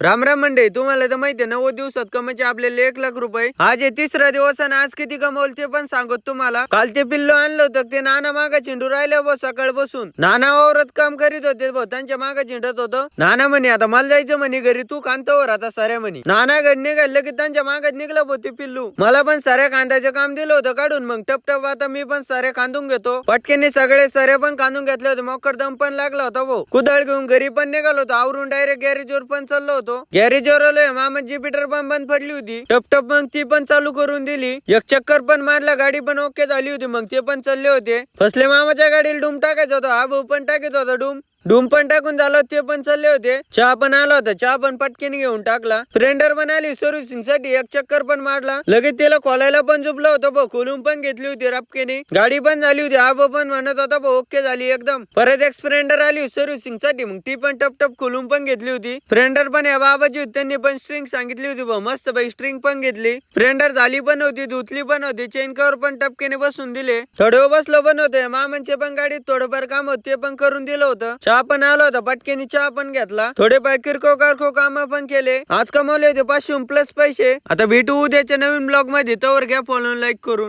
राम राम मंडळी तुम्हाला तर माहितीये नव्वद दिवसात कमायचे आपल्याला एक लाख रुपये. आज हे तिसरा दिवस आणि आज किती कमवल ते पण सांगत तुम्हाला. काल ते पिल्लो आणलं होतं ते नाना मागा चिंडू राहिले बो सकाळ बसून. नाना वावरत काम करीत होते भाऊ त्यांच्या मागा चिंडत होतं. नाना म्हणे आता मला जायचं म्हणे घरी तू कांतावर आता साऱ्या म्हणे. नाना घड निघालं की त्यांच्या मागात निघलं भो ते पिल्लू. मला पण साऱ्या कांद्याचं काम दिलं होतं काढून मग टपटप आता मी पण साऱ्या कांदून घेतो. पटकेने सगळे सारे पण कांदून घेतले होते मोकर दम पण लागला होता भाऊ. कुदळ घेऊन घरी पण निघालो होतो आवरून डायरेक्ट गॅरेजवर पण चाललो होतो. गॅरेज आलोय मामा ज्युपिटर पण बंद पडली होती. टप टप मग ती पण चालू करून दिली. एक चक्कर पण मारला गाडी पण ओके झाली होती मग ते पण चालले होते. फसले मामाच्या गाडीला डूम टाकायचा होता हा भाऊ पण टाकत होता डूम. डूम पण टाकून झालं ते पण चालले होते. चहा पण आला होता चहा पण पटकेन घेऊन टाकला. फ्रेंडर पण आली सर्व्हिसिंगसाठी एक चक्कर पण मारला. लगेच त्याला खोलायला पण झुपलं होता भाऊ खोलून पण घेतली होती रपकेने. गाडी पण झाली होती हा पण म्हणत होता भाऊ ओके झाली एकदम. परत एक स्प्लेंडर आली सर्व्हिसिंगसाठी मग ती पण टप टप खोलून पण घेतली होती. फ्रेंडर पण या बाबाची होती त्यांनी पण स्ट्रिंग सांगितली होती भाऊ मस्त बाई स्ट्रिंग पण घेतली. फ्रेंडर झाली पण होती धुतली पण होती चेन कवर पण टपकेने बसून दिले. थोडे बसलो पण होते मामांचे पण गाडीत थोडंफार काम होते पण करून दिलं होतं. चहा पण आलो होता पटकेनी चहा पण घेतला. थोडे पाय किरकोळ कारको काम पण केले. आज कमवले होते पाचशे प्लस पैसे. आता भेटू उद्याच्या नवीन ब्लॉगमध्ये तवर घ्या फॉलो लाईक करून.